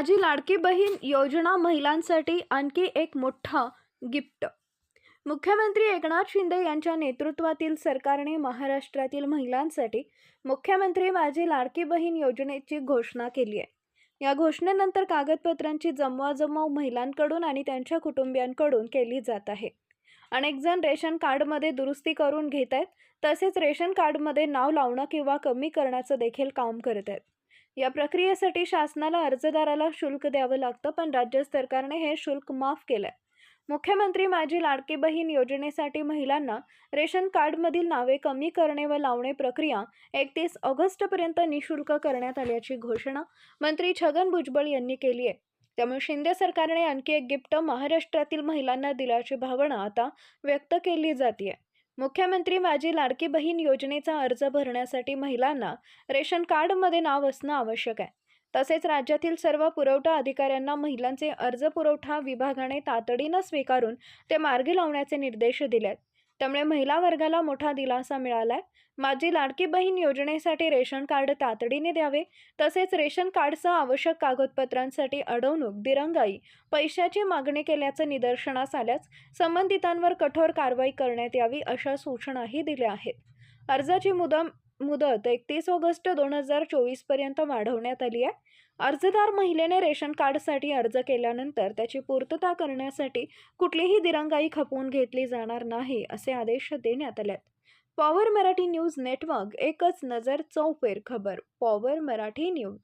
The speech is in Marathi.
माझी लाडकी बहीण योजना महिलांसाठी आणखी एक मोठा गिफ्ट. मुख्यमंत्री एकनाथ शिंदे यांच्या नेतृत्वातील सरकारने महाराष्ट्रातील महिलांसाठी मुख्यमंत्री माझी लाडकी बहीण योजनेची घोषणा केली आहे. या घोषणेनंतर कागदपत्रांची जमवाजमव महिलांकडून आणि त्यांच्या कुटुंबियांकडून केली जात आहे. अनेकजण रेशन कार्डमध्ये दुरुस्ती करून घेत आहेत तसेच रेशन कार्डमध्ये नाव लावणं किंवा कमी करण्याचं देखील काम करत आहेत. या प्रक्रियेसाठी शासनाला अर्जदाराला शुल्क द्यावं लागतं पण राज्य सरकारने हे शुल्क माफ केलंय. मुख्यमंत्री माझी लाडकी बहीण योजनेसाठी महिलांना रेशन कार्डमधील नावे कमी करणे व लावणे प्रक्रिया एकतीस ऑगस्टपर्यंत निशुल्क करण्यात आल्याची घोषणा मंत्री छगन भुजबळ यांनी केली आहे. त्यामुळे शिंदे सरकारने आणखी एक गिफ्ट महाराष्ट्रातील महिलांना दिल्याची भावना आता व्यक्त केली जाते मुख्यमंत्री माझी लाडकी बहीण योजनेचा अर्ज भरण्यासाठी महिलांना रेशन कार्डमध्ये नाव असणं आवश्यक आहे. तसेच राज्यातील सर्व पुरवठा अधिकाऱ्यांना महिलांचे अर्ज पुरवठा विभागाने तातडीनं स्वीकारून ते मार्गी लावण्याचे निर्देश दिलेत. त्यामुळे महिला वर्गाला मोठा दिलासा मिळालाय. माझी लाडकी बहीण योजनेसाठी रेशन कार्ड तातडीने द्यावे तसेच रेशन कार्डसह आवश्यक कागदपत्रांसाठी अडवणूक दिरंगाई पैशाची मागणी केल्याचं निदर्शनास आल्यास संबंधितांवर कठोर कारवाई करण्यात यावी अशा सूचनाही दिल्या आहेत. अर्जाची मुदम मुदत एकतीस ऑगस्ट दोन हजार चोवीसपर्यंत वाढवण्यात आली आहे. अर्जदार महिलेने रेशन कार्डसाठी अर्ज केल्यानंतर त्याची पूर्तता करण्यासाठी कुठलीही दिरंगाई खपवून घेतली जाणार नाही असे आदेश देण्यात आले आहेत. पॉवर मराठी न्यूज नेटवर्क एकच नजर चौफेर खबर पॉवर मराठी न्यूज.